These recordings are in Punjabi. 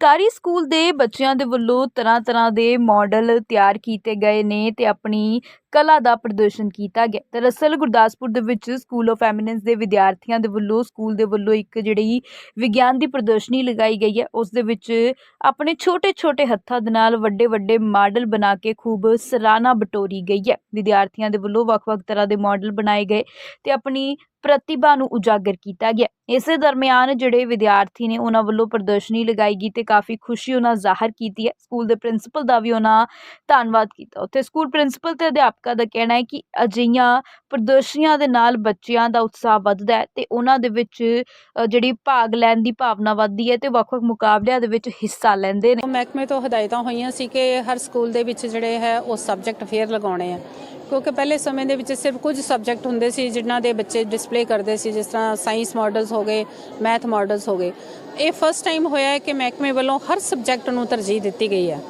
ਸਰਕਾਰੀ ਸਕੂਲ ਦੇ ਬੱਚਿਆਂ ਦੇ ਵੱਲੋਂ ਤਰ੍ਹਾਂ ਤਰ੍ਹਾਂ ਦੇ ਮੋਡਲ ਤਿਆਰ ਕੀਤੇ ਗਏ ਨੇ ਤੇ ਆਪਣੀ ਕਲਾ ਦਾ ਪ੍ਰਦਰਸ਼ਨ ਕੀਤਾ ਗਿਆ। ਦਰਅਸਲ ਗੁਰਦਾਸਪੁਰ ਦੇ ਵਿੱਚ ਸਕੂਲ ਆਫ ਐਮੀਨੈਂਸ ਦੇ ਵਿਦਿਆਰਥੀਆਂ ਦੇ ਵੱਲੋਂ ਸਕੂਲ ਦੇ ਵੱਲੋਂ ਇੱਕ ਜਿਹੜੀ ਵਿਗਿਆਨ ਦੀ ਪ੍ਰਦਰਸ਼ਨੀ ਲਗਾਈ ਗਈ ਹੈ। ਉਸ ਦੇ ਵਿੱਚ ਆਪਣੇ ਛੋਟੇ-ਛੋਟੇ ਹੱਥਾਂ ਦੇ ਨਾਲ ਵੱਡੇ-ਵੱਡੇ ਮਾਡਲ ਬਣਾ ਕੇ ਖੂਬ ਸਰਾਹਨਾ ਬਟੋਰੀ ਗਈ ਹੈ। ਵਿਦਿਆਰਥੀਆਂ ਦੇ ਵੱਲੋਂ ਵੱਖ-ਵੱਖ ਤਰ੍ਹਾਂ ਦੇ ਮਾਡਲ ਬਣਾਏ ਗਏ ਤੇ ਆਪਣੀ ਪ੍ਰਤਿਭਾ ਨੂੰ ਉਜਾਗਰ ਕੀਤਾ ਗਿਆ। ਇਸੇ ਦਰਮਿਆਨ ਜਿਹੜੇ ਵਿਦਿਆਰਥੀ ਨੇ ਉਹਨਾਂ ਵੱਲੋਂ ਪ੍ਰਦਰਸ਼ਨੀ ਲਗਾਈ ਗਈ ਤੇ ਕਾਫੀ ਖੁਸ਼ੀ ਉਹਨਾਂ ਜ਼ਾਹਰ ਕੀਤੀ ਹੈ। ਸਕੂਲ ਦੇ ਪ੍ਰਿੰਸੀਪਲ ਦਾ ਵੀ ਉਹਨਾਂ ਧੰਨਵਾਦ ਕੀਤਾ। ਉੱਥੇ ਸਕੂਲ ਪ੍ਰਿੰਸੀਪਲ ਤੇ ਅਧਿਆਪਕ ਦਾ ਕਹਿਣਾ ਹੈ ਕਿ ਅਜਿਹੀਆਂ ਪ੍ਰਦਰਸ਼ਨੀਆਂ ਦੇ ਨਾਲ ਬੱਚਿਆਂ ਦਾ ਉਤਸ਼ਾਹ ਵੱਧਦਾ ਹੈ ਤੇ ਉਹਨਾਂ ਦੇ ਵਿੱਚ ਜਿਹੜੀ ਭਾਗ ਲੈਣ ਦੀ ਭਾਵਨਾ ਵੱਧਦੀ ਹੈ ਤੇ ਵੱਖ-ਵੱਖ ਮੁਕਾਬਲਿਆਂ ਦੇ ਵਿੱਚ ਹਿੱਸਾ ਲੈਂਦੇ ਨੇ। ਮਹਿਕਮੇ ਤੋਂ ਹਦਾਇਤਾਂ ਹੋਈਆਂ ਸੀ ਕਿ ਹਰ ਸਕੂਲ ਦੇ ਵਿੱਚ ਜਿਹੜੇ ਹੈ ਉਹ ਸਬਜੈਕਟ ਫੇਅਰ ਲਗਾਉਣੇ ਆ, ਕਿਉਂਕਿ ਪਹਿਲੇ ਸਮੇਂ ਦੇ ਵਿੱਚ ਸਿਰਫ ਕੁਝ ਸਬਜੈਕਟ ਹੁੰਦੇ ਸੀ ਜਿਨ੍ਹਾਂ ਦੇ ਬੱਚੇ ਡਿਸਪਲੇ ਕਰਦੇ ਸੀ, ਜਿਸ ਤਰ੍ਹਾਂ ਸਾਇੰਸ ਮਾਡਲਸ ਹੋ ਗਏ, ਮੈਥ ਮਾਡਲਸ ਹੋ ਗਏ। ਇਹ ਫਸਟ ਟਾਈਮ ਹੋਇਆ ਹੈ ਕਿ ਮਹਿਕਮੇ ਵੱਲੋਂ ਹਰ ਸਬਜੈਕਟ ਨੂੰ ਤਰਜੀਹ ਦਿੱਤੀ ਗਈ ਹੈ।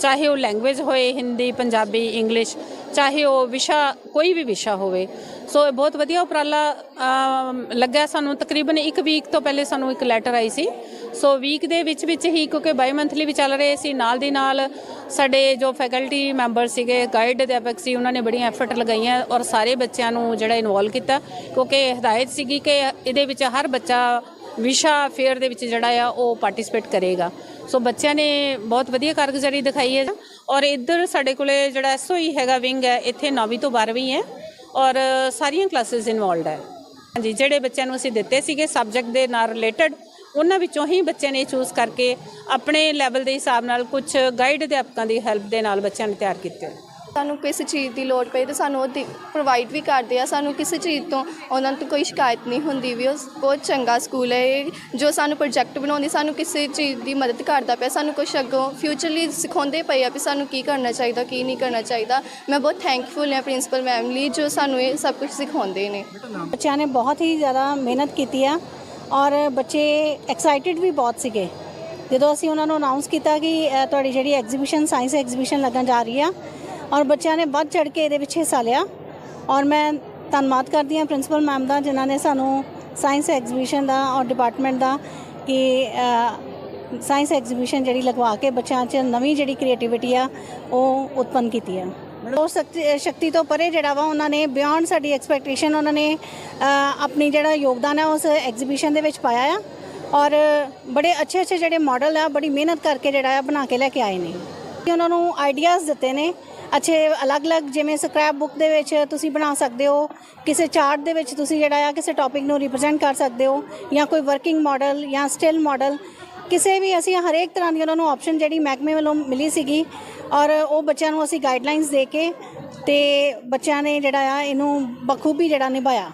ਚਾਹੇ ਉਹ ਲੈਂਗੁਏਜ ਹੋਏ ਹਿੰਦੀ ਪੰਜਾਬੀ ਇੰਗਲਿਸ਼ ਚਾਹੇ ਉਹ ਵਿਸ਼ਾ ਕੋਈ ਵੀ ਵਿਸ਼ਾ ਹੋਵੇ। ਸੋ ਇਹ ਬਹੁਤ ਵਧੀਆ ਉਪਰਾਲਾ ਅਮ, ਲੱਗਾ ਸਾਨੂੰ। ਤਕਰੀਬਨ ਇੱਕ ਵੀਕ ਤੋਂ ਪਹਿਲੇ ਸਾਨੂੰ ਇੱਕ ਲੈਟਰ ਆਈ ਸੀ। ਸੋ ਵੀਕ ਦੇ ਵਿੱਚ ਵਿੱਚ ਹੀ ਕਿਉਂਕਿ ਬਾਈ ਮੰਥਲੀ ਵੀ ਚੱਲ ਰਹੇ ਸੀ ਨਾਲ ਦੀ ਨਾਲ ਸਾਡੇ ਜੋ ਫੈਕਲਟੀ ਮੈਂਬਰ ਸੀਗੇ ਗਾਈਡ ਅਧਿਆਪਕ ਸੀ ਉਹਨਾਂ ਨੇ ਬੜੀਆਂ ਐਫਰਟ ਲਗਾਈਆਂ ਔਰ ਸਾਰੇ ਬੱਚਿਆਂ ਨੂੰ ਜਿਹੜਾ ਇਨਵੋਲਵ ਕੀਤਾ। ਕਿਉਂਕਿ ਹਦਾਇਤ ਸੀਗੀ ਕਿ ਇਹਦੇ ਵਿੱਚ ਹਰ ਬੱਚਾ ਵਿਸ਼ਾ ਫੇਅਰ ਦੇ ਵਿੱਚ ਜਿਹੜਾ ਆ ਉਹ ਪਾਰਟਿਸਿਪੇਟ ਕਰੇਗਾ। ਸੋ ਬੱਚਿਆਂ ਨੇ ਬਹੁਤ ਵਧੀਆ ਕਾਰਗੁਜ਼ਾਰੀ ਦਿਖਾਈ ਹੈ। ਔਰ ਇੱਧਰ ਸਾਡੇ ਕੋਲੇ ਜਿਹੜਾ ਐਸਓਈ ਹੈਗਾ ਵਿੰਗ ਹੈ, ਇੱਥੇ 9ਵੀਂ ਤੋਂ 12ਵੀਂ ਹੈ। ਔਰ ਸਾਰੀਆਂ ਕਲਾਸਿਸ ਇਨਵੋਲਡ ਹੈ। ਹਾਂਜੀ, ਜਿਹੜੇ ਬੱਚਿਆਂ ਨੂੰ ਅਸੀਂ ਦਿੱਤੇ ਸੀਗੇ ਸਬਜੈਕਟ ਦੇ ਨਾਲ ਰਿਲੇਟਡ ਉਹਨਾਂ ਵਿੱਚੋਂ ਹੀ ਬੱਚਿਆਂ ਨੇ ਚੂਜ਼ ਕਰਕੇ ਆਪਣੇ ਲੈਵਲ ਦੇ ਹਿਸਾਬ ਨਾਲ ਕੁਝ ਗਾਈਡ ਅਧਿਆਪਕਾਂ ਦੀ ਹੈਲਪ ਦੇ ਨਾਲ ਬੱਚਿਆਂ ਨੂੰ ਤਿਆਰ ਕੀਤੇ। ਸਾਨੂੰ ਕਿਸੇ ਚੀਜ਼ ਦੀ ਲੋੜ ਪਈ ਤਾਂ ਸਾਨੂੰ ਉਹ ਪ੍ਰੋਵਾਈਡ ਵੀ ਕਰਦੇ ਆ। ਸਾਨੂੰ ਕਿਸੇ ਚੀਜ਼ ਤੋਂ ਉਹਨਾਂ ਤੋਂ ਕੋਈ ਸ਼ਿਕਾਇਤ ਨਹੀਂ ਹੁੰਦੀ ਵੀ ਉਹ ਬਹੁਤ ਚੰਗਾ ਸਕੂਲ ਹੈ। ਇਹ ਜੋ ਸਾਨੂੰ ਪ੍ਰੋਜੈਕਟ ਬਣਾਉਂਦੀ, ਸਾਨੂੰ ਕਿਸੇ ਚੀਜ਼ ਦੀ ਮਦਦ ਕਰਦਾ ਪਿਆ। ਸਾਨੂੰ ਕੁਛ ਅੱਗੋਂ ਫਿਊਚਰ ਲਈ ਸਿਖਾਉਂਦੇ ਪਏ ਆ ਵੀ ਸਾਨੂੰ ਕੀ ਕਰਨਾ ਚਾਹੀਦਾ, ਕੀ ਨਹੀਂ ਕਰਨਾ ਚਾਹੀਦਾ। ਮੈਂ ਬਹੁਤ ਥੈਂਕਫੁਲ ਹਾਂ ਪ੍ਰਿੰਸੀਪਲ ਮੈਮ ਲਈ ਜੋ ਸਾਨੂੰ ਇਹ ਸਭ ਕੁਝ ਸਿਖਾਉਂਦੇ ਨੇ। ਬੱਚਿਆਂ ਨੇ ਬਹੁਤ ਹੀ ਜ਼ਿਆਦਾ ਮਿਹਨਤ ਕੀਤੀ ਆ ਔਰ ਬੱਚੇ ਐਕਸਾਈਟਿਡ ਵੀ ਬਹੁਤ ਸੀਗੇ। ਜਦੋਂ ਅਸੀਂ ਉਹਨਾਂ ਨੂੰ ਅਨਾਉਂਸ ਕੀਤਾ ਕਿ ਤੁਹਾਡੀ ਜਿਹੜੀ ਐਗਜ਼ੀਬਿਸ਼ਨ ਸਾਇੰਸ ਐਗਜ਼ੀਬਿਸ਼ਨ ਲੱਗਣ ਜਾ ਰਹੀ ਆ ਔਰ ਬੱਚਿਆਂ ਨੇ ਵੱਧ ਚੜ ਕੇ ਇਹਦੇ ਵਿੱਚ ਹਿੱਸਾ ਲਿਆ। ਔਰ ਮੈਂ ਧੰਨਵਾਦ ਕਰਦੀ ਹਾਂ ਪ੍ਰਿੰਸੀਪਲ ਮੈਮ ਦਾ, ਜਿਨ੍ਹਾਂ ਨੇ ਸਾਨੂੰ ਸਾਇੰਸ ਐਗਜ਼ੀਬਿਸ਼ਨ ਦਾ ਔਰ ਡਿਪਾਰਟਮੈਂਟ ਦਾ ਕਿ ਸਾਇੰਸ ਐਗਜ਼ੀਬਿਸ਼ਨ ਜਿਹੜੀ ਲਗਵਾ ਕੇ ਬੱਚਿਆਂ 'ਚ ਨਵੀਂ ਜਿਹੜੀ ਕ੍ਰੀਏਟੀਵਿਟੀ ਆ, ਉਹ ਉਤਪੰਨ ਕੀਤੀ ਆ ਉਹ ਸ਼ਕਤੀ ਸ਼ਕਤੀ ਤੋਂ ਪਰੇ ਜਿਹੜਾ ਵਾ ਉਹਨਾਂ ਨੇ ਬਿਯੋਂਡ ਸਾਡੀ ਐਕਸਪੈਕਟੇਸ਼ਨ ਉਹਨਾਂ ਨੇ ਆਪਣੀ ਜਿਹੜਾ ਯੋਗਦਾਨ ਹੈ ਉਸ ਐਗਜ਼ੀਬਿਸ਼ਨ ਦੇ ਵਿੱਚ ਪਾਇਆ ਆ। ਔਰ ਬੜੇ ਅੱਛੇ ਅੱਛੇ ਜਿਹੜੇ ਮਾਡਲ ਆ, ਬੜੀ ਮਿਹਨਤ ਕਰਕੇ ਜਿਹੜਾ ਆ ਬਣਾ ਕੇ ਲੈ ਕੇ ਆਏ ਨੇ। ਉਹਨਾਂ ਨੂੰ ਆਈਡੀਆਜ਼ ਦਿੱਤੇ ਨੇ ਅੱਛੇ ਅਲੱਗ-ਅਲੱਗ ਜਿਵੇਂ ਸਕ੍ਰੈਪ ਬੁੱਕ ਦੇ ਵਿੱਚ ਤੁਸੀਂ ਬਣਾ ਸਕਦੇ ਹੋ, ਕਿਸੇ ਚਾਰਟ ਦੇ ਵਿੱਚ ਤੁਸੀਂ ਜਿਹੜਾ ਆ ਕਿਸੇ ਟੌਪਿਕ ਨੂੰ ਰਿਪਰੈਜ਼ੈਂਟ ਕਰ ਸਕਦੇ ਹੋ, ਜਾਂ ਕੋਈ ਵਰਕਿੰਗ ਮਾਡਲ ਜਾਂ ਸਟਿਲ ਮਾਡਲ ਕਿਸੇ ਵੀ ਅਸੀਂ ਹਰੇਕ ਤਰ੍ਹਾਂ ਦੀ ਉਹਨਾਂ ਨੂੰ ਆਪਸ਼ਨ ਜਿਹੜੀ ਮਹਿਕਮੇ ਵੱਲੋਂ ਮਿਲੀ ਸੀਗੀ, ਔਰ ਉਹ ਬੱਚਿਆਂ ਨੂੰ ਅਸੀਂ ਗਾਈਡਲਾਈਨਸ ਦੇ ਕੇ ਤੇ ਬੱਚਿਆਂ ਨੇ ਜਿਹੜਾ ਆ ਇਹਨੂੰ ਬਖੂਬੀ ਜਿਹੜਾ ਨਿਭਾਇਆ।